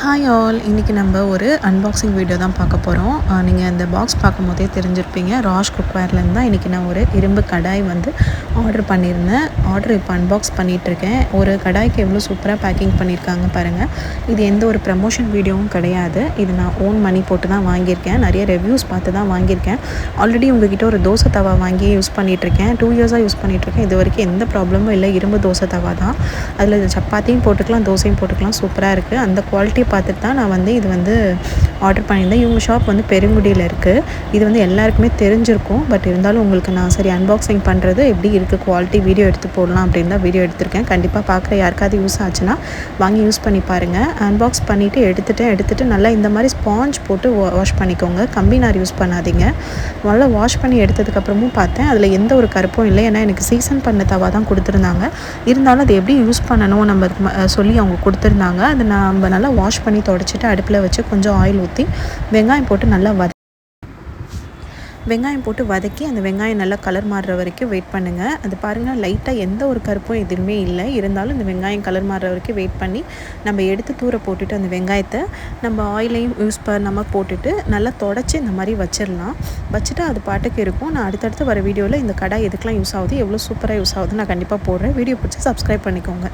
Hi all இன்றைக்கி நம்ம ஒரு அன்பாக்சிங் வீடியோ தான் பார்க்க போகிறோம் நீங்கள் இந்த பாக்ஸ் பார்க்கும் போதே தெரிஞ்சிருப்பீங்க ராஷ் குக்வேர்லேருந்து தான் இன்றைக்கி நான் ஒரு இரும்பு கடாய் வந்து ஆர்டர் பண்ணியிருந்தேன். ஆர்டர் இப்போ அன்பாக்ஸ் பண்ணிகிட்ருக்கேன் ஒரு கடாய்க்கு எவ்வளோ சூப்பராக பேக்கிங் பண்ணியிருக்காங்க பாருங்கள் இது எந்த ஒரு ப்ரமோஷன் வீடியோவும் கிடையாது. இது நான் ஓன் மணி போட்டு தான் வாங்கியிருக்கேன். நிறைய ரிவ்யூஸ் பார்த்து தான் வாங்கியிருக்கேன். ஆல்ரெடி உங்ககிட்ட ஒரு தோசை தவா வாங்கி யூஸ் பண்ணிகிட்ருக்கேன் டூ இயர்ஸாக யூஸ் பண்ணிகிட்ருக்கேன் இது வரைக்கும் எந்த ப்ராப்ளமும் இல்லை. இரும்பு தோசை தவா தான். அதில் சப்பாத்தியும் போட்டுக்கலாம் தோசையும் போட்டுக்கலாம். சூப்பராக இருக்குது அந்த குவாலிட்டி பார்த்துட்டு தான் நான் வந்து இது வந்து ஆர்டர் பண்ணியிருந்தேன். இவங்க ஷாப் வந்து பெருங்குடியில் இருக்குது இது வந்து எல்லாருக்குமே தெரிஞ்சிருக்கும். பட் இருந்தாலும் உங்களுக்கு நான் சரி அன்பாக்சிங் பண்ணுறது எப்படி இருக்குது குவாலிட்டி வீடியோ எடுத்து போடலாம் அப்படின்னு தான் வீடியோ எடுத்திருக்கேன். கண்டிப்பாக பார்க்குற யாருக்காவது யூஸ் ஆச்சுன்னா வாங்கி யூஸ் பண்ணி பாருங்கள் அன்பாக்ஸ் பண்ணிவிட்டு எடுத்துகிட்டு எடுத்துகிட்டு நல்லா இந்த மாதிரி ஸ்பாஞ்ச் போட்டு வாஷ் பண்ணிக்கோங்க. கம்பி நார் யூஸ் பண்ணாதீங்க. நல்லா வாஷ் பண்ணி எடுத்ததுக்கப்புறமும் பார்த்தேன். அதில் எந்த ஒரு கருப்பும் இல்லை. ஏன்னா எனக்கு சீசன் பண்ண தவா தான் கொடுத்துருந்தாங்க. இருந்தாலும் அது எப்படி யூஸ் பண்ணணும் நம்ம சொல்லி அவங்க கொடுத்துருந்தாங்க. அதை நம்ம நல்லா வாஷ் பண்ணி தொடச்சிட்டு அடுப்பில் வச்சு கொஞ்சம் ஆயில் ஊற்றி வெங்காயம் போட்டு நல்லா வத வெங்காயம் போட்டு வதக்கி அந்த வெங்காயம் நல்லா கலர் மாறுற வரைக்கும் வெயிட் பண்ணுங்கள் அது பாருங்கள் லைட்டாக எந்த ஒரு கருப்பும் எதுவுமே இல்லை. இருந்தாலும் இந்த வெங்காயம் கலர் மாறுற வரைக்கும் வெயிட் பண்ணி நம்ம எடுத்து தூர போட்டுட்டு அந்த வெங்காயத்தை நம்ம ஆயிலையும் யூஸ் பண்ணாமல் போட்டுட்டு நல்லா தொடச்சி இந்த மாதிரி வச்சிடலாம். வச்சுட்டு அது பாட்டுக்கு இருக்கும். நான் அடுத்தடுத்து வர வீடியோவில் இந்த கடை எதுக்கெலாம் யூஸ் ஆகுது எவ்வளோ சூப்பராக யூஸ் ஆகுது நான் கண்டிப்பாக போடுறேன். வீடியோ பிடிச்சி சப்ஸ்கிரைப் பண்ணிக்கோங்க.